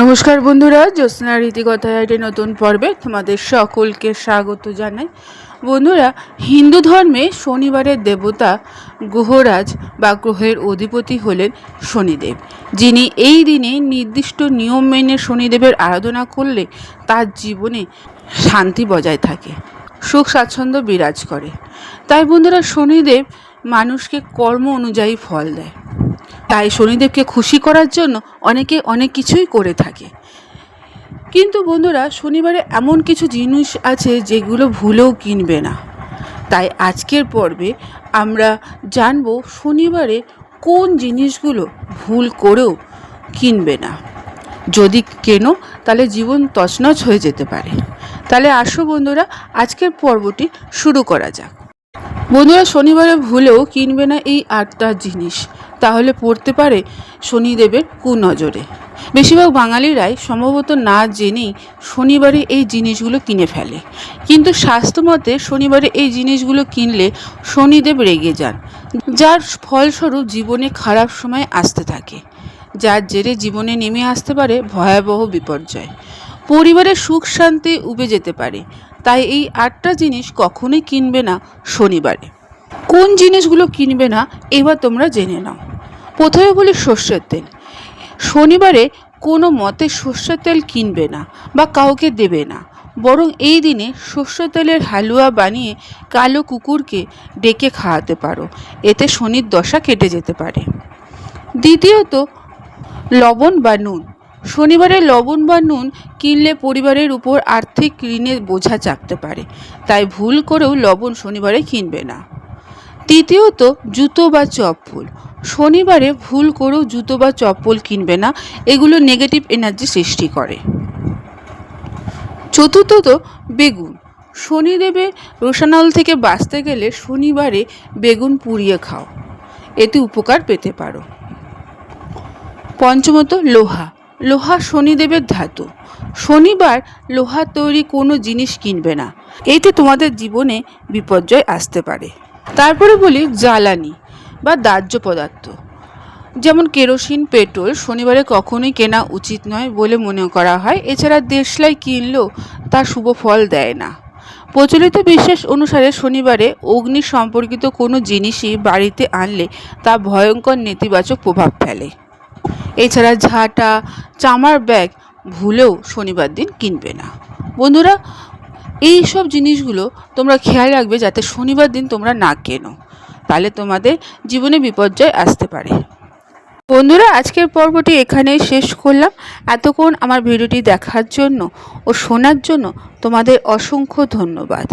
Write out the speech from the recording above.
নমস্কার বন্ধুরা, জ্যোৎস্না রীতিকথায় একটি নতুন পর্বে তোমাদের সকলকে স্বাগত জানাই। বন্ধুরা, হিন্দু ধর্মে শনিবারের দেবতা গ্রহরাজ বা গ্রহের অধিপতি হলেন শনিদেব। যিনি এই দিনে নির্দিষ্ট নিয়ম মেনে শনিদেবের আরাধনা করলে তার জীবনে শান্তি বজায় থাকে, সুখ স্বাচ্ছন্দ্য বিরাজ করে। তাই বন্ধুরা, শনিদেব মানুষকে কর্ম অনুযায়ী ফল দেয়। তাই শনিদেবকে খুশি করার জন্য অনেকে অনেক কিছুই করে থাকে। কিন্তু বন্ধুরা, শনিবারে এমন কিছু জিনিস আছে যেগুলো ভুলেও কিনবে না। তাই আজকের পর্বে আমরা জানব শনিবারে কোন জিনিসগুলো ভুল করেও কিনবে না। যদি কেনো, তাহলে জীবন তছনছ হয়ে যেতে পারে। তাহলে আসো বন্ধুরা, আজকের পর্বটি শুরু করা যাক। বন্ধুরা, শনিবারে ভুলেও কিনবে না এই আটটা জিনিস। তাহলে পড়তে পারে শনিদেবের কুনজরে। বেশিরভাগ বাঙালিরাই সম্ভবত না জেনেই শনিবারে এই জিনিসগুলো কিনে ফেলে। কিন্তু স্বাস্থ্যমতে শনিবারে এই জিনিসগুলো কিনলে শনিদেব রেগে যান, যার ফলস্বরূপ জীবনে খারাপ সময় আসতে থাকে, যার জেরে জীবনে নেমে আসতে পারে ভয়াবহ বিপর্যয়। পরিবারের সুখ শান্তি উবে যেতে পারে তাই এই আটটা জিনিস কখনোই কিনবে না শনিবারে। কোন জিনিসগুলো কিনবে না, এবার তোমরা জেনে নাও। প্রথমে বলি সর্ষের তেল। শনিবারে কোনো মতে সর্ষের তেল কিনবে না বা কাউকে দেবে না। বরং এই দিনে সর্ষের তেলের হালুয়া বানিয়ে কালো কুকুরকে ডেকে খাওয়াতে পারো। এতে শনির দশা কেটে যেতে পারে। দ্বিতীয়ত লবণ বা নুন। শনিবারে লবণ বা নুন কিনলে পরিবারের উপর আর্থিক ঋণের বোঝা চাপতে পারে। তাই ভুল করেও লবণ শনিবারে কিনবে না। তৃতীয়ত, জুতো বা চপ্পল। শনিবারে ভুল করেও জুতো বা চপ্পল কিনবে না, এগুলো নেগেটিভ এনার্জি সৃষ্টি করে। চতুর্থত, বেগুন। শনিদেবে রোশানল থেকে বাঁচতে গেলে শনিবারে বেগুন পুড়িয়ে খাও। এতে উপকার পেতে পারো। পঞ্চমত, লোহা। লোহা শনিদেবের ধাতু। শনিবার লোহার তৈরি কোনো জিনিস কিনবে না। এতে তোমাদের জীবনে বিপর্যয় আসতে পারে। তারপরে বলি জ্বালানি বা দাহ্য পদার্থ। যেমন কেরোসিন, পেট্রোল শনিবারে কখনোই কেনা উচিত নয় বলে মনে করা হয়। এছাড়া দেশলাই কিনলেও তা শুভ ফল দেয় না। প্রচলিত বিশ্বাস অনুসারে শনিবারে অগ্নি সম্পর্কিত কোনো জিনিসই বাড়িতে আনলে তা ভয়ঙ্কর নেতিবাচক প্রভাব ফেলে। এছাড়া ঝাঁটা, চামার ব্যাগ ভুলেও শনিবার দিন কিনবে না। বন্ধুরা এই সব জিনিসগুলো তোমরা খেয়াল রাখবে যাতে শনিবার দিন তোমরা না কেনো। তাহলে তোমাদের জীবনে বিপর্যয় আসতে পারে। বন্ধুরা, আজকের পর্বটি এখানেই শেষ করলাম। এতক্ষণ আমার ভিডিওটি দেখার জন্য ও শোনার জন্য তোমাদের অসংখ্য ধন্যবাদ।